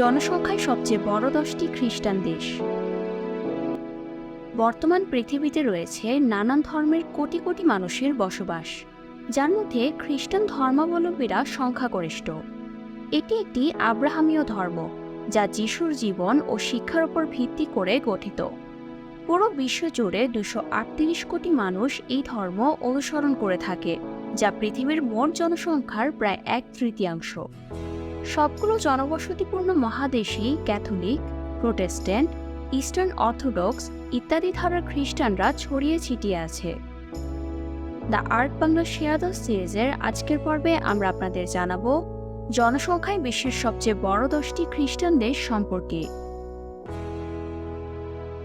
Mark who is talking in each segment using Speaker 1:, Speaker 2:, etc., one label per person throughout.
Speaker 1: জনসংখ্যায় সবচেয়ে বড় দশটি খ্রিস্টান দেশ। বর্তমান পৃথিবীতে রয়েছে নানান ধর্মের কোটি কোটি মানুষের বসবাস, যার মধ্যে খ্রিস্টান ধর্মাবলম্বীরা সংখ্যাগরিষ্ঠ। এটি একটি আব্রাহামীয় ধর্ম, যা যিশুর জীবন ও শিক্ষার উপর ভিত্তি করে গঠিত। পুরো বিশ্ব জুড়ে দুশো আটত্রিশ কোটি মানুষ এই ধর্ম অনুসরণ করে থাকে, যা পৃথিবীর মোট জনসংখ্যার প্রায় এক তৃতীয়াংশ। সবগুলো জনবসতিপূর্ণ মহাদেশেই ক্যাথলিক, প্রোটেস্ট্যান্ট, ইস্টার্ন অর্থোডক্স ইত্যাদি ধারার খ্রিস্টানরা ছড়িয়ে ছিটিয়ে আছে। দ্য আর্ট বাংলা শেয়ার সিরিজের আজকের পর্বে আমরা আপনাদের জানাব, জনসংখ্যায় বিশ্বের সবচেয়ে বড় দশটি খ্রিস্টান দেশ সম্পর্কে।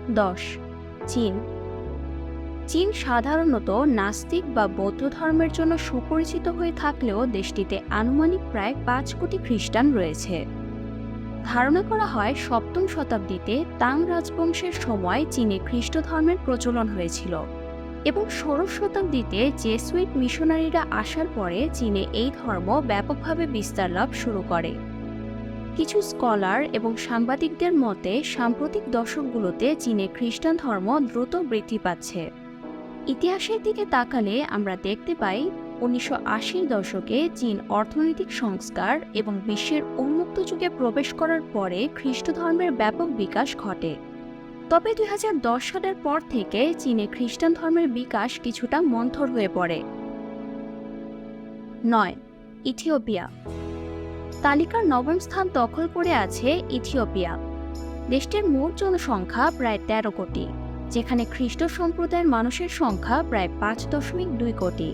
Speaker 1: দশ, চীন চীন সাধারণত নাস্তিক বা বৌদ্ধ ধর্মের জন্য সুপরিচিত হয়ে থাকলেও দেশটিতে আনুমানিক প্রায় পাঁচ কোটি খ্রিস্টান রয়েছে। ধারণা করা হয় সপ্তম শতাব্দীতে তাং রাজবংশের সময় চীনে খ্রিস্ট ধর্মের প্রচলন হয়েছিল এবং ষোড়শ শতাব্দীতে জেসুইট মিশনারিরা আসার পরে চীনে এই ধর্ম ব্যাপকভাবে বিস্তার লাভ শুরু করে। কিছু স্কলার এবং সাংবাদিকদের মতে, সাম্প্রতিক দশকগুলোতে চীনে খ্রিস্টান ধর্ম দ্রুত বৃদ্ধি পাচ্ছে। ইতিহাসের দিকে তাকালে আমরা দেখতে পাই উনিশশো দশকে চীন অর্থনৈতিক সংস্কার এবং বিশ্বের উন্মুক্ত যুগে প্রবেশ করার পরে খ্রিস্ট ধর্মের ব্যাপক বিকাশ ঘটে। তবে দুই হাজার দশ সালের পর থেকে চীনে খ্রিস্টান ধর্মের বিকাশ কিছুটা মন্থর হয়ে পড়ে। নয়, ইথিওপিয়া। তালিকার নবম স্থান দখল করে আছে ইথিওপিয়া। দেশটির মোট জনসংখ্যা প্রায় তেরো কোটি। যেখানে খ্রিস্ট সম্প্রদায়ের মানুষের সংখ্যা প্রায় পাঁচ দশমিক দুই কোটি।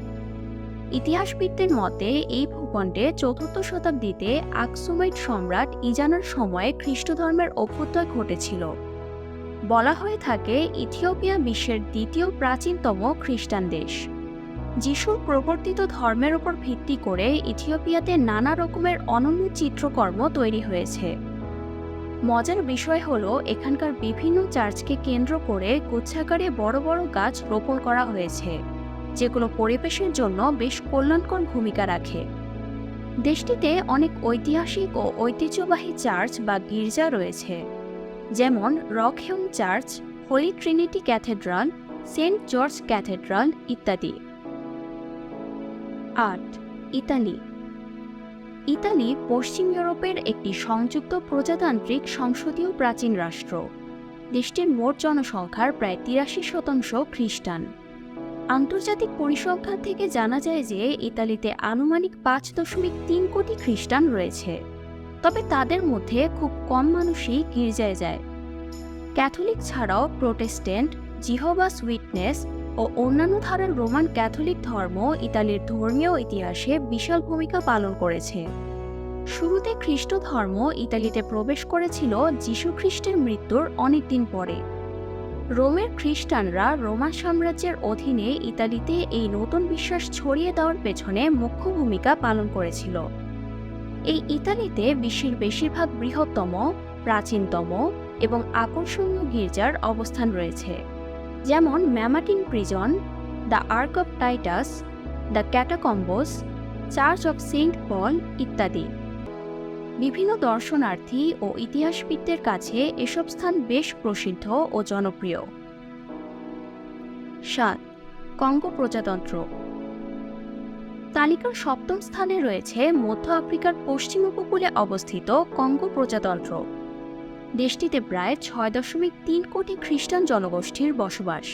Speaker 1: ইতিহাসবিদদের মতে, এই ভূখণ্ডে চতুর্থ শতাব্দীতে আকসুমাইট সম্রাট ইজানার সময়ে খ্রিস্ট ধর্মের অভ্যুদয় ঘটেছিল। বলা হয়ে থাকে, ইথিওপিয়া বিশ্বের দ্বিতীয় প্রাচীনতম খ্রিস্টান দেশ। যিশুর প্রবর্তিত ধর্মের উপর ভিত্তি করে ইথিওপিয়াতে নানা রকমের অনন্য চিত্রকর্ম তৈরি হয়েছে। মজার বিষয় হলো, এখানকার বিভিন্ন চার্চকে কেন্দ্র করে গুচ্ছাকারে বড় বড় গাছ রোপণ করা হয়েছে, যেগুলো পরিবেশের জন্য বেশ কল্যাণকর ভূমিকা রাখে। দেশটিতে অনেক ঐতিহাসিক ও ঐতিহ্যবাহী চার্চ বা গির্জা রয়েছে, যেমন রকহেম church, holy trinity cathedral, saint George cathedral ইত্যাদি। আট, ইতালি। ইতালি পশ্চিম ইউরোপের একটি সংযুক্ত প্রজাতান্ত্রিক সংসদীয় প্রাচীন রাষ্ট্র। দেশটির মোট জনসংখ্যার প্রায় তিরাশি শতাংশ খ্রিস্টান। আন্তর্জাতিক পরিসংখ্যান থেকে জানা যায় যে ইতালিতে আনুমানিক পাঁচ দশমিক তিন কোটি খ্রিস্টান রয়েছে। তবে তাদের মধ্যে খুব কম মানুষই গির্জায় যায়। ক্যাথলিক ছাড়াও প্রোটেস্ট্যান্ট জিহোবাস উইটনেস ও অন্যান্য ধারার রোমান ক্যাথলিক ধর্ম ইতালির ধর্মীয় ইতিহাসে বিশাল ভূমিকা পালন করেছে। শুরুতে খ্রিস্ট ধর্ম ইতালিতে প্রবেশ করেছিল যীশু খ্রিস্টের মৃত্যুর অনেকদিন পরে। রোমের খ্রিস্টানরা রোমান সাম্রাজ্যের অধীনে ইতালিতে এই নতুন বিশ্বাস ছড়িয়ে দেওয়ার পেছনে মুখ্য ভূমিকা পালন করেছিল। এই ইতালিতে বিশ্বের বেশিরভাগ বৃহত্তম, প্রাচীনতম এবং আকর্ষণীয় গির্জার অবস্থান রয়েছে। যেমন Mamertine prison, the arch of Titus, the catacombs, church of saint Paul ইত্যাদি। বিভিন্ন দর্শনার্থী ও ইতিহাসবিদদের কাছে এসব স্থান বেশ প্রসিদ্ধ ও জনপ্রিয়। সাত, কঙ্গো প্রজাতন্ত্র। তালিকার সপ্তম স্থানে রয়েছে মধ্য আফ্রিকার পশ্চিম উপকূলে অবস্থিত কঙ্গো প্রজাতন্ত্র। দেশটিতে প্রায় ছয় দশমিক তিন কোটি খ্রিস্টান জনগোষ্ঠীর বসবাস।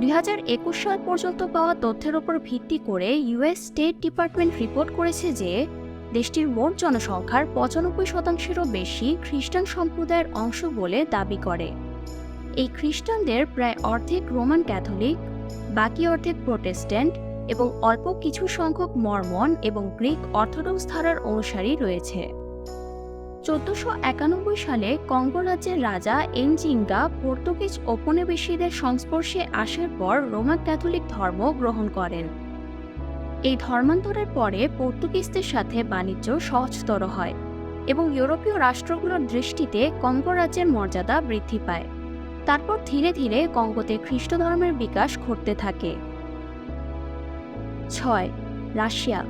Speaker 1: দুই হাজার একুশ সাল পর্যন্ত পাওয়া তথ্যের উপর ভিত্তি করে ইউএস স্টেট ডিপার্টমেন্ট রিপোর্ট করেছে যে, দেশটির মোট জনসংখ্যার পঁচানব্বই শতাংশেরও বেশি খ্রিস্টান সম্প্রদায়ের অংশ বলে দাবি করে। এই খ্রিস্টানদের প্রায় অর্ধেক রোমান ক্যাথলিক, বাকি অর্ধেক প্রোটেস্ট্যান্ট এবং অল্প কিছু সংখ্যক মর্মন এবং গ্রিক অর্থোডক্স ধারার অনুসারী রয়েছে। চোদ্দশো একানব্বই সালে কঙ্গো রাজ্যের রাজা এনজিঙ্গা পর্তুগিজ ঔপনিবেশীদের সংস্পর্শে আসার পর রোমান ক্যাথলিক ধর্ম গ্রহণ করেন। এই ধর্মান্তরের পরে পর্তুগিজদের সাথে বাণিজ্য সহজতর হয় এবং ইউরোপীয় রাষ্ট্রগুলোর দৃষ্টিতে কঙ্গো রাজ্যের মর্যাদা বৃদ্ধি পায়। তারপর ধীরে ধীরে কঙ্গোতে খ্রিস্ট ধর্মের বিকাশ ঘটতে থাকে। ছয়, রাশিয়া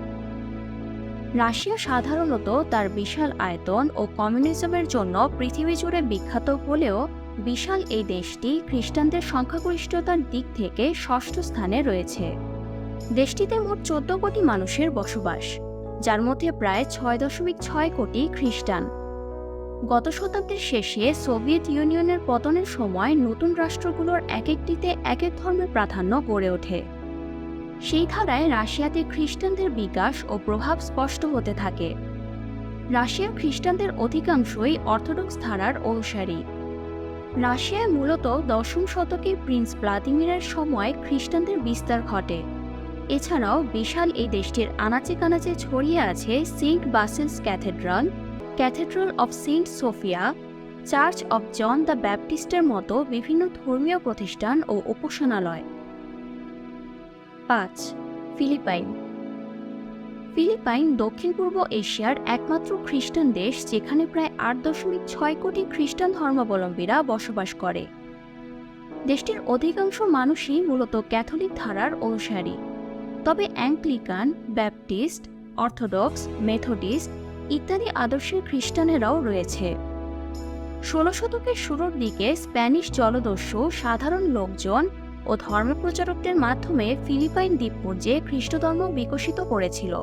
Speaker 1: রাশিয়া সাধারণত তার বিশাল আয়তন ও কমিউনিজমের জন্য পৃথিবী জুড়ে বিখ্যাত হলেও বিশাল এই দেশটি খ্রিস্টানদের সংখ্যাগরিষ্ঠতার দিক থেকে ষষ্ঠ স্থানে রয়েছে। দেশটিতে মোট চোদ্দ কোটি মানুষের বসবাস, যার মধ্যে প্রায় ছয় দশমিক ছয় কোটি খ্রিস্টান। গত শতাব্দীর শেষে সোভিয়েত ইউনিয়নের পতনের সময় নতুন রাষ্ট্রগুলোর এক একটিতে এক এক ধর্মের প্রাধান্য গড়ে ওঠে। সেই ধারায় রাশিয়াতে খ্রিস্টানদের বিকাশ ও প্রভাব স্পষ্ট হতে থাকে। রাশিয়ার খ্রিস্টানদের অধিকাংশই অর্থোডক্স ধারার অনুসারী। রাশিয়ায় মূলত দশম শতকে প্রিন্স ভ্লাদিমিরের সময় খ্রিস্টানদের বিস্তার ঘটে। এছাড়াও বিশাল এই দেশটির আনাচে কানাচে ছড়িয়ে আছে saint Basil's cathedral cathedral of saint Sophia, church of John the ব্যাপটিস্টের মতো বিভিন্ন ধর্মীয় প্রতিষ্ঠান ও উপাসনালয়। পাঁচ, ফিলিপাইন। ফিলিপাইন দক্ষিণ পূর্ব এশিয়ার একমাত্র খ্রিস্টান দেশ যেখানে প্রায় আট দশমিক ছয় কোটি খ্রিস্টান ধর্মাবলম্বীরা বসবাস করে। দেশটির অধিকাংশ মানুষই মূলত ক্যাথলিক ধারার অনুসারী। তবে অ্যাংক্লিকান ব্যাপটিস্ট, অর্থোডক্স, মেথডিস্ট ইত্যাদি আদর্শের খ্রিস্টানেরাও রয়েছে। ষোলো শতকের শুরুর দিকে স্প্যানিশ জলদস্যু সাধারণ লোকজন ও ধর্মপ্রচারকদের মাধ্যমে ফিলিপাইন দ্বীপপুঞ্জে খ্রিস্টধর্ম বিকশিত করেছিল।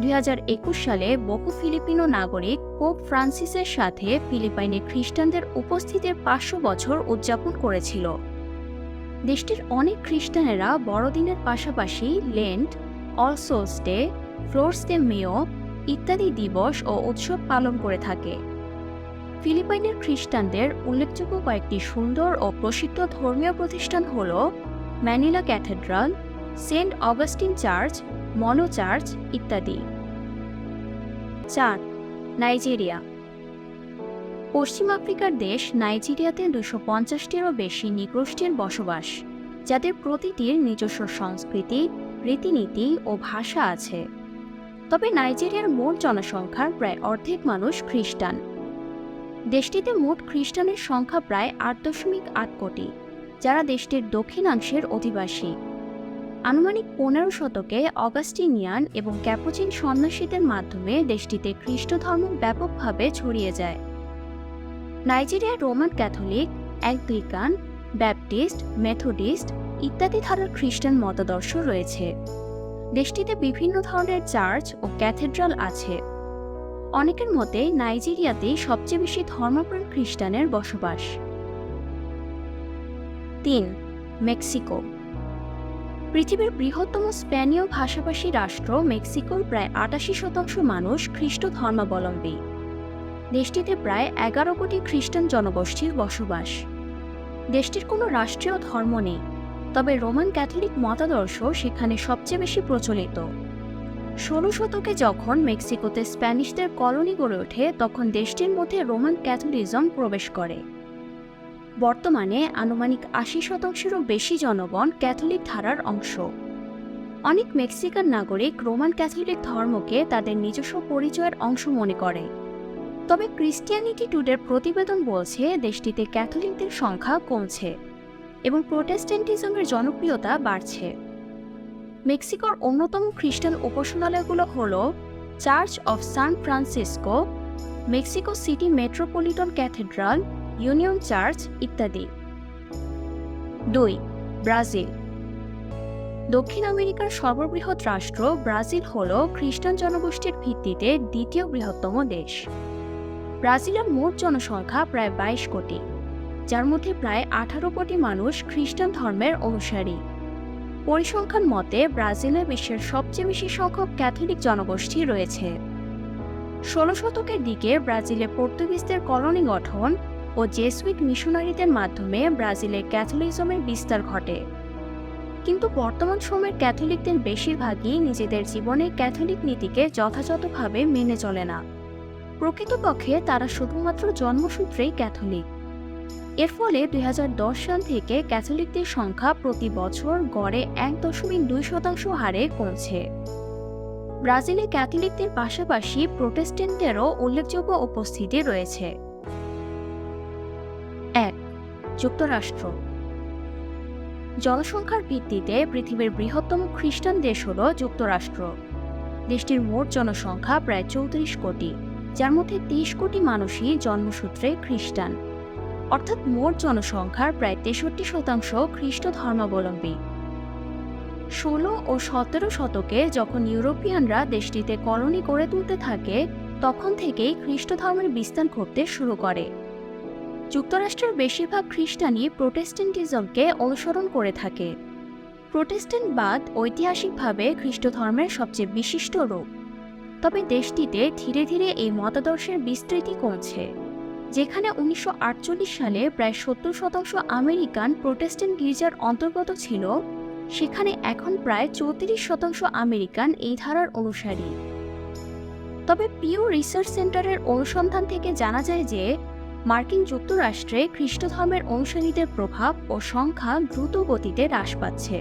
Speaker 1: দুই হাজার একুশ সালে বহু ফিলিপিনো নাগরিক পোপ ফ্রান্সিসের সাথে ফিলিপাইনে খ্রিস্টানদের উপস্থিতির পাঁচশো বছর উদযাপন করেছিল। দেশটির অনেক খ্রিস্টানেরা বড়দিনের পাশাপাশি Lent all souls day, Flores de Mayo ইত্যাদি দিবস ও উৎসব পালন করে থাকে। ফিলিপাইনের খ্রিস্টানদের উল্লেখযোগ্য কয়েকটি সুন্দর ও প্রসিদ্ধ ধর্মীয় প্রতিষ্ঠান হল Manila cathedral, saint Augustine church, মনো চার্চ ইত্যাদি। চার, নাইজেরিয়া। পশ্চিম আফ্রিকার দেশ নাইজেরিয়াতে দুশো পঞ্চাশটিরও বেশি নিগ্রোষ্ঠীর বসবাস, যাদের প্রতিটির নিজস্ব সংস্কৃতি, রীতিনীতি ও ভাষা আছে। তবে নাইজেরিয়ার মোট জনসংখ্যার প্রায় অর্ধেক মানুষ খ্রিস্টান। দেশটিতে মোট খ্রিস্টানের সংখ্যা প্রায় আট দশমিক আট কোটি, যারা দেশটির দক্ষিণাংশের অধিবাসী। আনুমানিক পনেরো শতকে অগাস্টিনিয়ান এবং ক্যাপোচিন সন্ন্যাসীদের মাধ্যমে দেশটিতে খ্রিস্ট ধর্ম ব্যাপকভাবে ছড়িয়ে যায়। নাইজেরিয়ার Roman Catholic, Anglican, Baptist, Methodist ইত্যাদি ধারার খ্রিস্টান মতাদর্শ রয়েছে। দেশটিতে বিভিন্ন ধরনের চার্চ ও ক্যাথেড্রাল আছে। অনেকের মতে নাইজেরিয়াতেই সবচেয়ে বেশি ধর্মপ্রাণ খ্রিস্টানের বসবাস। তিন, মেক্সিকো। পৃথিবীর বৃহত্তম স্প্যানীয় ভাষাভাষী রাষ্ট্র মেক্সিকোর প্রায় আটাশি শতাংশ মানুষ খ্রিস্ট ধর্মাবলম্বী। দেশটিতে প্রায় এগারো কোটি খ্রিস্টান জনগোষ্ঠীর বসবাস। দেশটির কোনো রাষ্ট্রীয় ধর্ম নেই, তবে রোমান ক্যাথলিক মতাদর্শ সেখানে সবচেয়ে বেশি প্রচলিত। ষোলো শতকে যখন মেক্সিকোতে স্প্যানিশদের কলোনি গড়ে ওঠে, তখন দেশটির মধ্যে রোমান ক্যাথলিজম প্রবেশ করে। বর্তমানে আনুমানিক আশি শতাংশেরও বেশি জনগণ ক্যাথলিক ধারার অংশ। অনেক মেক্সিকান নাগরিক রোমান ক্যাথলিক ধর্মকে তাদের নিজস্ব পরিচয়ের অংশ মনে করে। তবে ক্রিস্টিয়ানিটি টুডের প্রতিবেদন বলছে, দেশটিতে ক্যাথলিকদের সংখ্যা কমছে এবং প্রোটেস্ট্যান্টিজমের জনপ্রিয়তা বাড়ছে। মেক্সিকোর অন্যতম খ্রিস্টান উপাসনালয়গুলো হল church of San Francisco, Mexico city metropolitan cathedral, union church ইত্যাদি। দুই, ব্রাজিল। দক্ষিণ আমেরিকার সর্ববৃহৎ রাষ্ট্র ব্রাজিল হল খ্রিস্টান জনগোষ্ঠীর ভিত্তিতে দ্বিতীয় বৃহত্তম দেশ। ব্রাজিলের মোট জনসংখ্যা প্রায় বাইশ কোটি, যার মধ্যে প্রায় আঠারো কোটি মানুষ খ্রিস্টান ধর্মের অনুসারী। পরিসংখ্যান মতে, ব্রাজিলে বিশ্বের সবচেয়ে বেশি সংখ্যক ক্যাথলিক জনগোষ্ঠী রয়েছে। ষোলো শতকের দিকে ব্রাজিলে পর্তুগিজদের কলোনি গঠন ও জেসুইট মিশনারিদের মাধ্যমে ব্রাজিলে ক্যাথলিজমের বিস্তার ঘটে। কিন্তু বর্তমান সময়ের ক্যাথলিকদের বেশিরভাগই নিজেদের জীবনে ক্যাথলিক নীতিকে যথাযথভাবে মেনে চলে না। প্রকৃতপক্ষে তারা শুধুমাত্র জন্মসূত্রেই ক্যাথলিক। এর ফলে দুই হাজার দশ সাল থেকে ক্যাথলিকদের সংখ্যা প্রতি বছর গড়ে এক দশমিক দুই শতাংশ হারে কমছে। ব্রাজিলে ক্যাথলিকদের পাশাপাশি প্রোটেস্টেন্টেরও উল্লেখযোগ্য উপস্থিতি রয়েছে। এক, যুক্তরাষ্ট্র। জনসংখ্যার ভিত্তিতে পৃথিবীর বৃহত্তম খ্রিস্টান দেশ হল যুক্তরাষ্ট্র। দেশটির মোট জনসংখ্যা প্রায় চৌত্রিশ কোটি, যার মধ্যে তেইশ কোটি মানুষই জন্মসূত্রে খ্রিস্টান। অর্থাৎ মোট জনসংখ্যার প্রায় তেষট্টি শতাংশ খ্রিস্ট ধর্মাবলম্বী। ষোলো ও সতেরো শতকে যখন ইউরোপিয়ানরা দেশটিতে কলোনি গড়ে তুলতে থাকে, তখন থেকেই খ্রিস্ট ধর্মের বিস্তার ঘটতে শুরু করে। যুক্তরাষ্ট্রের বেশিরভাগ খ্রিস্টানই প্রোটেস্ট্যান্টিজমকে অনুসরণ করে থাকে। প্রোটেস্ট্যান্টবাদ ঐতিহাসিকভাবে খ্রিস্ট ধর্মের সবচেয়ে বিশিষ্ট রূপ। তবে দেশটিতে ধীরে ধীরে এই মতাদর্শের বিস্তৃতি কমছে। যেখানে উনিশশো আটচল্লিশ সালে প্রায় সত্তর শতাংশ আমেরিকান প্রোটেস্ট্যান্ট গির্জার অন্তর্গত ছিল, সেখানে এখন প্রায় চৌত্রিশ শতাংশ আমেরিকান এই ধারার অনুসারী। তবে পিও রিসার্চ সেন্টারের অনুসন্ধান থেকে জানা যায় যে, মার্কিন যুক্তরাষ্ট্রে খ্রিস্ট ধর্মের অনুসারীদের প্রভাব ও সংখ্যা দ্রুত গতিতে হ্রাস পাচ্ছে।